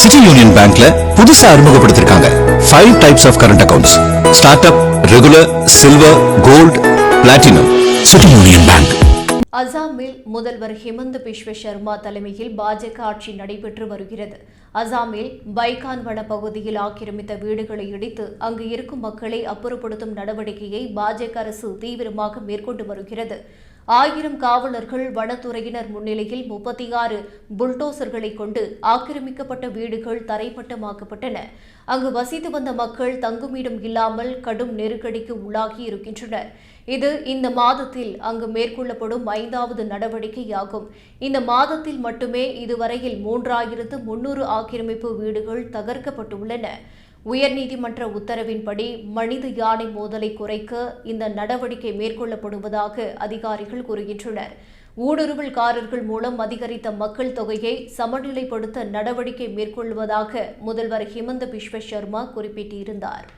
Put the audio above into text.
City union பேங்க்ல புதுசா அறிமுகப்படுத்திருக்காங்க. Five types of current accounts start up regular silver gold platinum city union bank. அசாமில் முதல்வர் ஹிமந்த பிஸ்வ சர்மா தலைமையில் பாஜக ஆட்சி நடைபெற்று வருகிறது. அசாமில் பைகான் வன பகுதியில் ஆக்கிரமித்த வீடுகளை இடித்து அங்கு இருக்கும் மக்களை அப்புறப்படுத்தும் நடவடிக்கையை பாஜக அரசு தீவிரமாக மேற்கொண்டு வருகிறது. ஆயிரம் காவலர்கள் வனத்துறையினர் முன்னிலையில் முப்பத்தி ஆறு புல்டோசர்களை கொண்டு ஆக்கிரமிக்கப்பட்ட வீடுகள் தரைப்பட்டமாக்கப்பட்டன. அங்கு வசித்து வந்த மக்கள் தங்குமிடம் இல்லாமல் கடும் நெருக்கடிக்கு உள்ளாகி இருக்கின்றனர். இது இந்த மாதத்தில் அங்கு மேற்கொள்ளப்படும் ஐந்தாவது நடவடிக்கையாகும். இந்த மாதத்தில் மட்டுமே இதுவரையில் மூன்றாயிரத்து முன்னூறு ஆக்கிரமிப்பு வீடுகள் தகர்க்கப்பட்டுள்ளன. உயர்நீதிமன்ற உத்தரவின்படி மனித யானை மோதலை குறைக்க இந்த நடவடிக்கை மேற்கொள்ளப்படுவதாக அதிகாரிகள் கூறுகின்றனர். ஊடுருவல்காரர்கள் மூலம் அதிகரித்த மக்கள் தொகையை சமநிலைப்படுத்த நடவடிக்கை மேற்கொள்வதாக முதல்வர் ஹிமந்த பிஸ்வ சர்மா குறிப்பிட்டிருந்தார்.